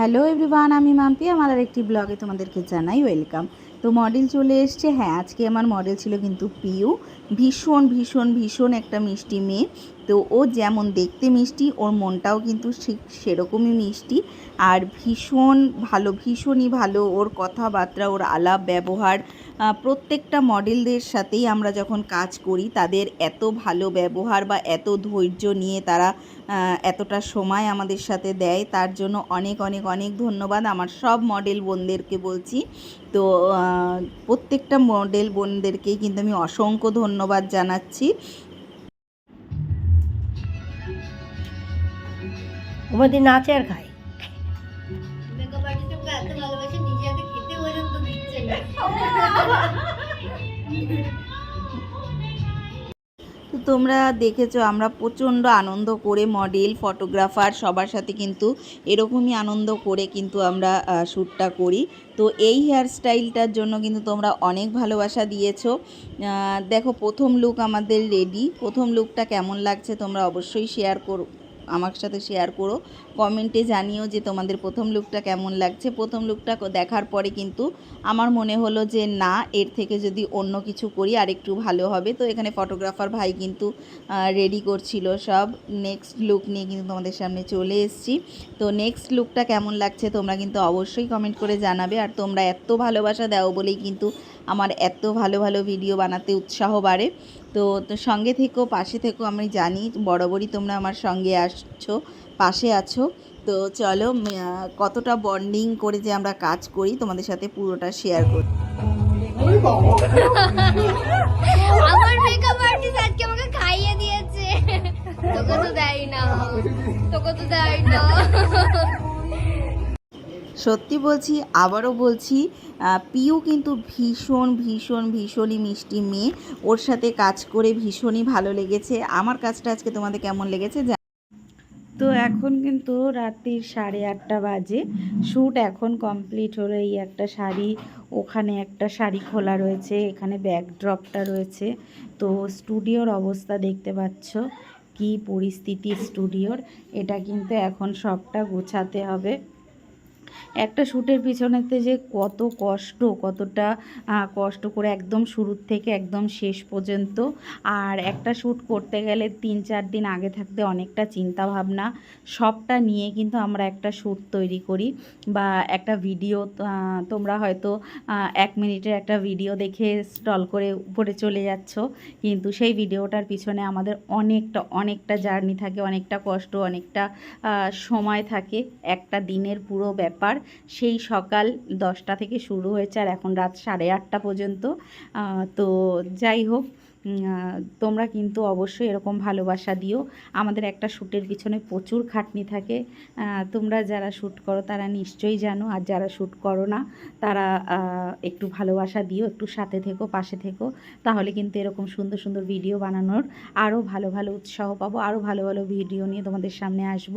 Hello everyone, আমি মাম্পি। আমার আর একটি ব্লগে তোমাদেরকে জানাই ওয়েলকাম। তো মডেল চলে এসছে। হ্যাঁ আজকে আমার মডেল ছিল কিন্তু পিউ। ভীষণ ভীষণ ভীষণ একটা মিষ্টি মেয়ে। তো ও যেমন দেখতে মিষ্টি, ওর মনটাও কিন্তু ঠিক সেরকমই মিষ্টি। আর ভীষণ ভালো, ভীষণই ভালো। ওর কথাবার্তা, ওর আলাপ ব্যবহার প্রত্যেকটা মডেলদের সাথেই আমরা যখন কাজ করি, তাদের এত ভালো ব্যবহার বা এত ধৈর্য নিয়ে তারা এতটা সময় আমাদের সাথে দেয়, তার জন্য অনেক অনেক অনেক ধন্যবাদ আমার সব মডেল বোনদেরকে বলছি। তো প্রত্যেকটা মডেল বোনদেরকেই কিন্তু আমি অসংখ্য ধন্যবাদ জানাচ্ছি। ওদের নাচে আর খায়? তোমরা দেখেছ, আমরা প্রচণ্ড আনন্দ করে মডেল ফটোগ্রাফার সবার সাথে কিন্তু এরকমই আনন্দ করে কিন্তু আমরা শ্যুটটা করি। তো এই হেয়ার স্টাইলটার জন্য কিন্তু তোমরা অনেক ভালোবাসা দিয়েছ। দেখো, প্রথম লুক আমাদের রেডি প্রথম লুকটা কেমন লাগছে তোমরা অবশ্যই শেয়ার করো আমার সাথে শেয়ার করো। কমেন্টে জানিও যে তোমাদের প্রথম লুকটা কেমন লাগছে। প্রথম লুকটা দেখার পরে কিন্তু আমার মনে হলো যে, না, এর থেকে যদি অন্য কিছু করি, আর একটু ভালো হবে। তো এখানে ফটোগ্রাফার ভাই কিন্তু রেডি করছিল সব। নেক্সট লুক নিয়ে কিন্তু তোমাদের সামনে চলে এসেছি। তো নেক্সট লুকটা কেমন লাগছে, তোমরা কিন্তু অবশ্যই কমেন্ট করে জানাবে। আর তোমরা এত ভালোবাসা দাও বলেই কিন্তু আমার এত ভালো ভালো ভিডিও বানাতে উৎসাহ বাড়ে। তো তো সঙ্গে থেকো, পাশে থেকো, আমি জানি বরাবরই তোমরা আমার সঙ্গে আসছো, পাশে আছো। তো চলো কতটা বন্ডিং করে যে আমরা কাজ করি, তোমাদের সাথে পুরোটা শেয়ার করি। তোকে তো দেয় না তোকে তো দেয় না সত্যি বলছি, আবারও বলছি পিউ কিন্তু ভীষণ ভীষণ, ভীষণই মিষ্টি মেয়ে। ওর সাথে কাজ করে ভীষণই ভালো লেগেছে। আমার কাজটা আজকে তোমাদের কেমন লেগেছে তো এখন কিন্তু রাত্রির সাড়ে আটটা বাজে। শ্যুট এখন কমপ্লিট হলো এই একটা শাড়ি। ওখানে একটা শাড়ি খোলা রয়েছে, এখানে ব্যাকড্রপটা রয়েছে। তো স্টুডিওর অবস্থা দেখতে পাচ্ছ, কি পরিস্থিতি স্টুডিওর। এটা কিন্তু এখন সবটা গোছাতে হবে। একটা শ্যুটের পিছনেতে যে কত কষ্ট, কতটা কষ্ট করে একদম শুরুর থেকে একদম শেষ পর্যন্ত। আর একটা শ্যুট করতে গেলে তিন চার দিন আগে থাকতে অনেকটা চিন্তা ভাবনা সবটা নিয়ে কিন্তু আমরা একটা শ্যুট তৈরি করি বা একটা ভিডিও তোমরা হয়তো এক মিনিটের একটা ভিডিও দেখে স্টল করে উপরে চলে যাচ্ছ। কিন্তু সেই ভিডিওটার পিছনে আমাদের অনেকটা অনেকটা জার্নি থাকে, অনেকটা কষ্ট, অনেকটা সময় থাকে। একটা দিনের পুরো ব্যাপার। সেই সকাল দশটা থেকে শুরু হয়েছে আর এখন রাত সাড়ে আটটা পর্যন্ত। তো যাই হোক তোমরা কিন্তু অবশ্যই এরকম ভালোবাসা দিও। আমাদের একটা শ্যুটের পিছনে প্রচুর খাটনি থাকে। তোমরা যারা শ্যুট করো তারা নিশ্চয়ই জানো, আর যারা শ্যুট করো না, তারা একটু ভালোবাসা দিও, একটু সাথে থেকো, পাশে থেকো। তাহলে কিন্তু এরকম সুন্দর সুন্দর ভিডিও বানানোর আরও ভালো ভালো উৎসাহ পাবো আরও ভালো ভালো ভিডিও নিয়ে তোমাদের সামনে আসব।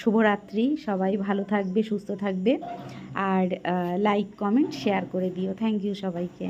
শুভরাত্রি, সবাই ভালো থাকবে, সুস্থ থাকবে। আর লাইক কমেন্ট শেয়ার করে দিও। থ্যাংক ইউ সবাইকে।